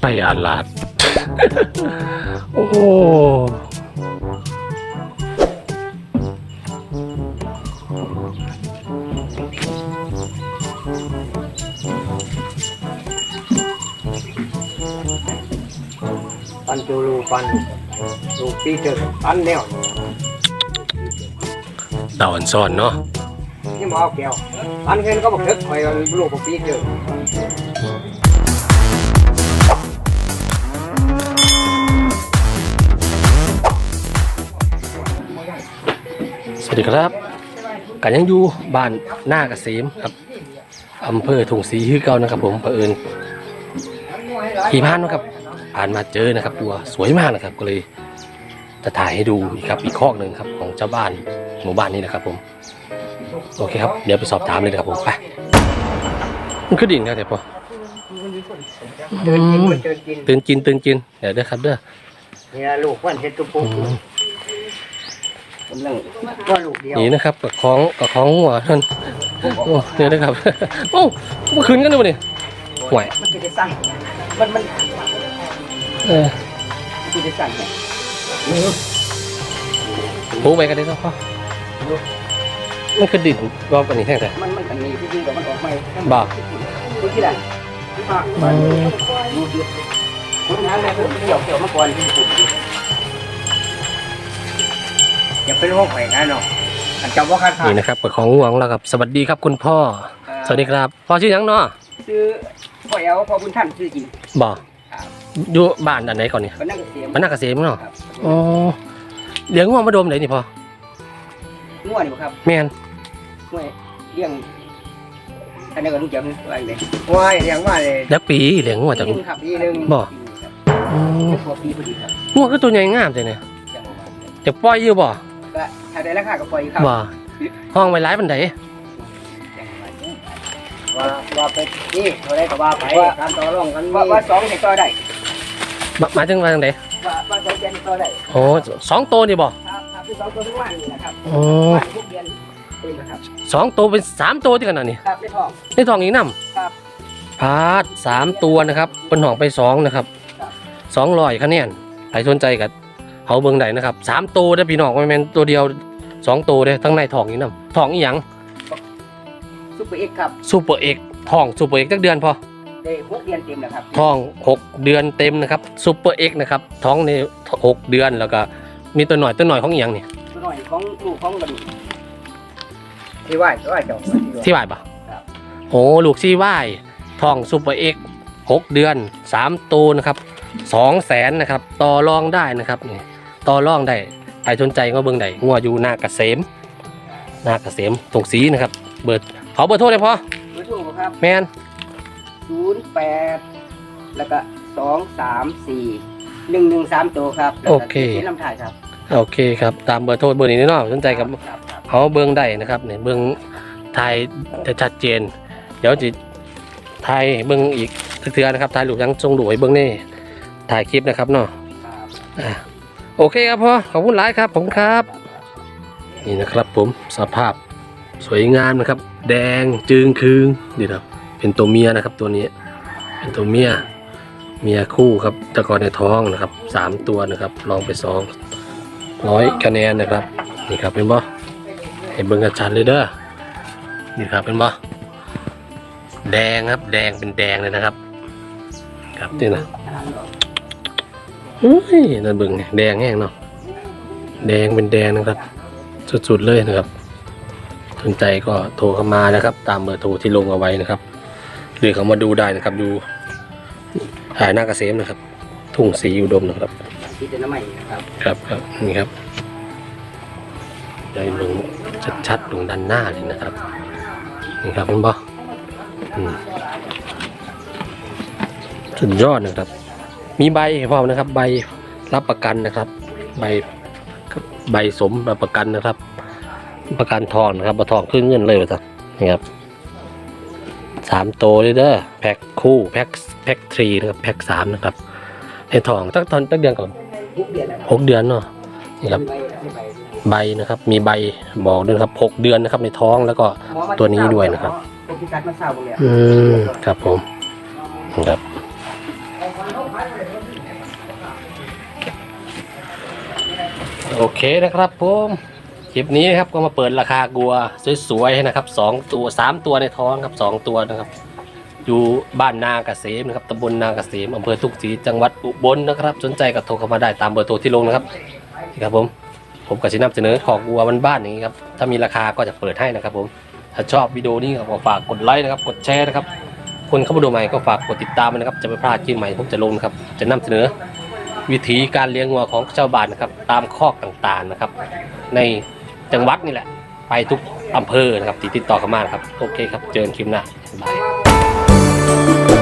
ไปอาลาด โอ้ปันจูรูปันลูกปีเจอปันแนวดาวอันซ่อนเนาะนี่มาเอาแก้วปันเห็นก็บอกเถิกคอยลูกปีเจอ วัสดีครับกันยังอยู่บ้านหน้าเกษมครับอำเภอถุงศรีคือเก่านะครับ ผมเผอิญขี่ผ่านนะครับ ผ่านมาเจอนะครับตัวสวยมากนะครับ ก็เลยจะถ่ายให้ดูอีกครับ อีกข้อกหนึ่งครับของเจ้าบ้านหมู่บ้านนี้นะครับ ผม โอเคครับ เดี๋ยวไปสอบถามเลยนะครับผมไปมันคือดิ่งนะเดี๋ยวพอเดินกินเดินกินตื่นกินตื่นกินเดี๋ยวเด้อครับเด้อเนี่ยลูกวันเห็ดตุ้ปุ๊อืบม กำลังก็ลูกเดียวนี่นะครับกับของกับของหัวท่านโอ้เนี่ยนะครับโอ้เมื่อคืนกันด้วยนี่ห่วยมันจะได้สั่นมันมันเออมันจะได้สั่นเนี่ยปูไปกันได้แล้วพ่อมันคือดินรอบกันนี่แท่งแต่มันมันอันนี้ที่จริงแต่มันออกไม่บ่าดูที่ไหนมันดูดูคุณน้าแม่ผมเกี่ยวเกี่ยวมาก่อนที่สุด อย่าเป็นห้องไข่นะเนาะอันจำว่าคันขานี่นะครับกับของห่วงเราครับ สวัสดีครับคุณพ่อ สวัสดีครับ พ่อชื่อหยังเนาะซื้อพ่อแอลพ่อบุญท่านซื้อจริงบ่อยู่บ้านด้านไหนก่อนเนี่ยมันนั่งเสียมมันนักเกษมเนาะครับอ๋อเลี้ยงห่วงมาดมไหนนี่พ่อง่วนี่บ่ครับแม่นง่วเลี้ยงอันนี้ก็รู้จักอะไรเลยง่วยเลี้ยงว่าเลยแล้วปีเลี้ยงห่วงจากปีหนึงครับปีหนึงบ่อืมพอปีพอดีครับห่วงก็ตัวใหญ่งามเลยเนี่ยจังหวะจะปล่อยอยู่บ่ก็ ถ้าได้ราคาก็ปล่อยครับบ่ห้องไว้ร้ายบันไดว่าว่าไปนี่เท่าไรก็ว่าไปการต่อรองกันว่าว่าสองให้ต่อได้หมายถึงว่าจังไดว่าว่าสองเดือนต่อได้โอ้สองตัวนี่บ่ครับครับคือสองตัวทุกวันนี่นะครับโอ้วันทุกเดือนเป็นนะครับสองตัวเป็นสามตัวที่กันนะนี่ครับได้ทองในทองอีกน้ครับำพาดสามตัวนะครับบนห้องไปสองนะครับครับสองร้อยคะแนนใครสนใจกับเขาเบิ่งได้นะครับสามตัวได้อพี่น้องไม่แม่นตัวเดียว สองตัวได้อทั้งในทองอีกน้ำทองอีหยังซุปเปอร์เอ็กซ์ครับซูเปอร์เอกทองซูเปอร์เอกจักเดือนพอได้หกเดือนเต็มแล้วครับทองหกเดือนเต็มนะครับซูเปอร์เอกนะครับท้องในหกเดือนแล้วก็มีตัวหน่อยตัวหน่อยของอีหยังนี่ตัวหน่อยของลูกของบันที่ไหวที่ไหวเจ้าที่ไหว้ที่บ่ายปะครับโอ้ลูกซี่ว่ายทองซูเปอร์เอกหกเดือนสามตัวนะครับสองแสนนะครับต่อรองได้นะครับนี่ต่อรองได้ใค รสนใจก็เบิ่งได้งัวอยู่หน้าเกษมหน้าเกษมตรงสีนะครับ เบิดขอเบอร์โทรเลยพอเบอร์โทรบ่ครับแมนศูนย์แปดแล้วก็สองสามสี่หนึ่งหนึ่งสามตัวครับแล้วก็ที่ลำถ่ายครับโอเคครับตามเบอร์โทรเบอร์นี้แน่นอนสนใจกับครับครับเขาเบิ่งได้นะครับเนี่ยเบิ่งถ่ายจะชัดเจน เดี๋ยวจะถ่ายเบิ่งอีกเทื่อนะครับถ่ายรูปยังทรงดูให้เบิ่งนี่ถ่ายคลิปนะครับเนาะครับอะ โอเคครับพ่อขอบคุณหลายครับผมครับ นี่นะครับผมสภาพสวยงามนะครับ แดงจึงคืงนี่ครับ เป็นตัวเมียนะครับตัวนี้ เป็นตัวเมียเมียคู่ครับตะกอนในท้องนะครับสามตัวนะครับ ลองไปสองร้อยคะแนนนะครับ นี่ครับเป็นบ่ให้เบิ่งชัดเลยเด้อนี่ครับเป็นบ่แดงครับ แดงเป็นแดงเลยนะครับ ครับนี่นะ เฮ้ยนั่นเบิ่งนี่แดงแห้งเนาะแดงเป็นแดงนะครับ สุดๆเลยนะครับสนใจก็โทรเข้ามานะครับ ตามเบอร์โทรที่ลงเอาไว้นะครับหรือเขามาดูได้นะครับดูหายหน้าเกษมนะครับ ทุ่งสีอุดมนะครับที่จะน้ำใหม่นะครับครับครับนี่ครับได้ลงชัดๆลงด้านหน้าเลยนะครับนี่ครับเป็นบ่อืมสุดยอดนะครับ มีใบให้พร้อมนะครับ ใบรับประกันนะครับ ใบใบสมรับประกันนะครับ ประกันทองนะครับประทองขึ้นเงินเลยว่าสักนี่ครับสามโตวเลยเด้อแพ็คคู่แพ็คแพ็คทรีนะครับแพ็คสามนะครับในทองตั้งตอนตั้งเดือนก่อนทุกเดือนนะครับหกเดือนเนาะนี่ครับใบใบใบนะครับ มีใบบอกด้วยนะครับหกเดือนนะครับ ในท้องแล้วก็ตัวนี้ด้วยนะครับผมพิกัดมาทราบหมดเลยอืมครับผมครับ โอเคนะครับผมคลิปนี้นะครับก็มาเปิดราคากัวสวยๆให้นะครับสองตัวสามตัวในท้องครับสองตัวนะครับ อยู่บ้านนาเกษมนะครับตำบลนาเกษมอำเภอทุกศรีจังหวัดอุบลนะครับ สนใจก็โทรเข้ามาได้ตามเบอร์โทรที่ลงนะครับนี่ครับผมผมก็จะนำเสนอของวัวบ้านๆอย่างนี้ครับถ้ามีราคาก็จะเปิดให้นะครับ ผมถ้าชอบวิดีโอนี้ก็ฝากกดไลค์นะครับกดแชร์นะครับคนเข้ามาดูใหม่ก็ฝากกดติดตามนะครับจะไม่พลาดคลิปใหม่ผมจะลงนะครับจะนำเสนอ วิธีการเลี้ยงวัวของชาวบ้านนะครับ ตามคอกต่างๆนะครับ ในจังหวัดนี่แหละ ไปทุกอำเภอนะครับติดต่อเข้ามาครับ โอเคครับ เจอกันคลิปหน้าบ๊ายบาย